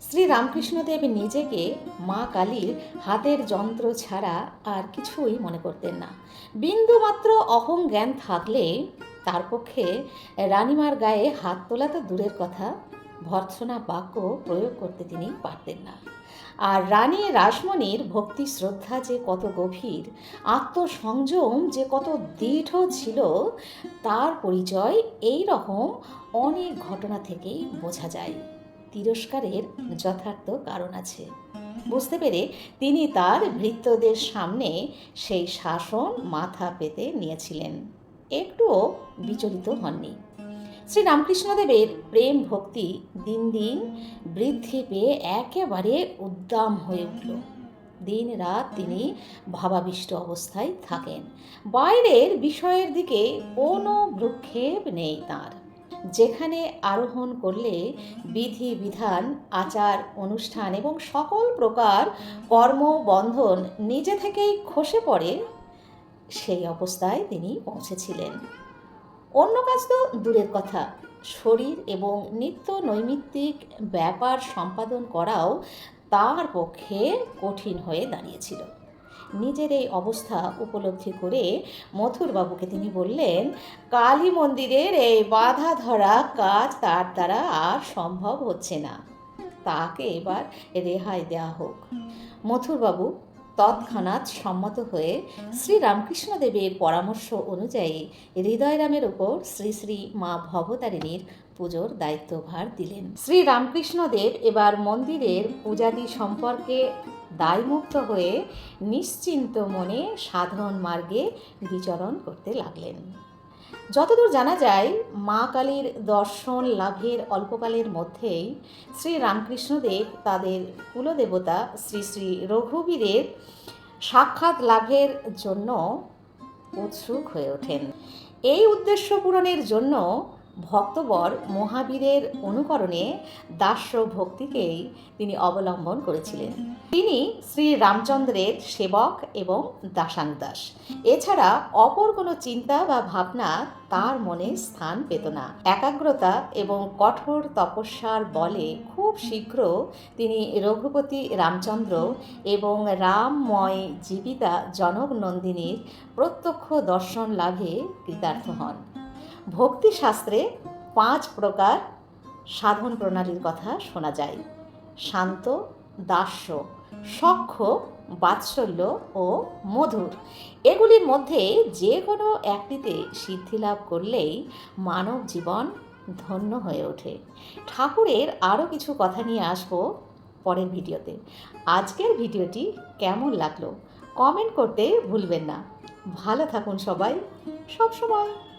শ্রী রামকৃষ্ণদেব নিজেকে মা কালীর হাতের যন্ত্র ছাড়া আর কিছুই মনে করতেন না। বিন্দুমাত্র অহং জ্ঞান থাকলে তার পক্ষে রানিমার গায়ে হাত তোলা তো দূরের কথা, ভর্ৎসনা বাক্য প্রয়োগ করতে তিনি পারতেন না। আর রানী রাসমণির ভক্তি শ্রদ্ধা যে কত গভীর, আত্মসংযম যে কত দৃঢ় ছিল, তার পরিচয় এই রকম অনেক ঘটনা থেকেই বোঝা যায়। তিরস্কারের যথার্থ কারণ আছে। বুঝতে পেরে তিনি তার ভৃত্যদের সামনে সেই শাসন মাথা পেতে নিয়েছিলেন। একটুও বিচলিত হননি। শ্রী রামকৃষ্ণদেবের প্রেম ভক্তি দিন দিন বৃদ্ধি পেয়ে একেবারে উদ্দাম হয়ে উঠল। দিন রাত তিনি ভাবাবিষ্ট অবস্থায় থাকেন। বাইরের বিষয়ের দিকে কোনো ভ্রুক্ষেপ নেই তার। যেখানে আরোহণ করলে বিধি, বিধান, আচার, অনুষ্ঠান এবং সকল প্রকার কর্মবন্ধন নিজে থেকেই খসে পড়ে, সেই অবস্থায় তিনি পৌঁছেছিলেন। অন্য কাজ তো দূরের কথা। শরীর এবং নিত্য নৈমিত্তিক ব্যাপার সম্পাদন করাও তার পক্ষে কঠিন হয়ে দাঁড়িয়েছিল। নিজের এই অবস্থা উপলব্ধি করে মথুরবাবুকে তিনি বললেন, কালী মন্দিরের এই বাধা ধরা কাজ তার দ্বারা আর সম্ভব হচ্ছে না। তাকে এবার রেহাই দেওয়া হোক। মথুরবাবু তৎক্ষণাৎ সম্মত হয়ে শ্রী রামকৃষ্ণদেবের পরামর্শ অনুযায়ী হৃদয়রামের উপর শ্রী শ্রী মা ভবতারিণীর পুজোর দায়িত্বভার দিলেন। শ্রী রামকৃষ্ণদেব এবার মন্দিরের পূজাদি সম্পর্কে দায়মুক্ত হয়ে নিশ্চিন্ত মনে সাধন মার্গে বিচরণ করতে লাগলেন। যতদূর জানা যায়, মা কালীর দর্শন লাভের অল্পকালের মধ্যেই শ্রী রামকৃষ্ণদেব তাদের কুলদেবতা শ্রী শ্রী রঘুবীরের সাক্ষাৎ লাভের জন্য উৎসুক হয়ে ওঠেন। এই উদ্দেশ্য পূরণের জন্য ভক্তবর মহাবীরের অনুকরণে দাস্য ভক্তিকেই তিনি অবলম্বন করেছিলেন। তিনি শ্রী রামচন্দ্রের সেবক এবং দাসাংদাস এছাড়া অপর কোনো চিন্তা বা ভাবনা তার মনে স্থান পেত না। একাগ্রতা এবং কঠোর তপস্যার বলে খুব শীঘ্র তিনি রঘুপতি রামচন্দ্র এবং রামময় জীবিতা জনক নন্দিনীর প্রত্যক্ষ দর্শন লাভে কৃতার্থ হন। ভক্তিশাস্ত্রে পাঁচ প্রকার সাধন প্রণালীর কথা শোনা যায়। শান্ত, দাস্য সখ্য বাৎসল্য ও মধুর। এগুলির মধ্যে যে কোনো একটিতে সিদ্ধিলাভ করলেই মানব জীবন ধন্য হয়ে ওঠে। ঠাকুরের আরও কিছু কথা নিয়ে আসব পরের ভিডিওতে। আজকের ভিডিওটি কেমন লাগল? কমেন্ট করতে ভুলবেন না। ভালো থাকুন সবাই। সব সময়।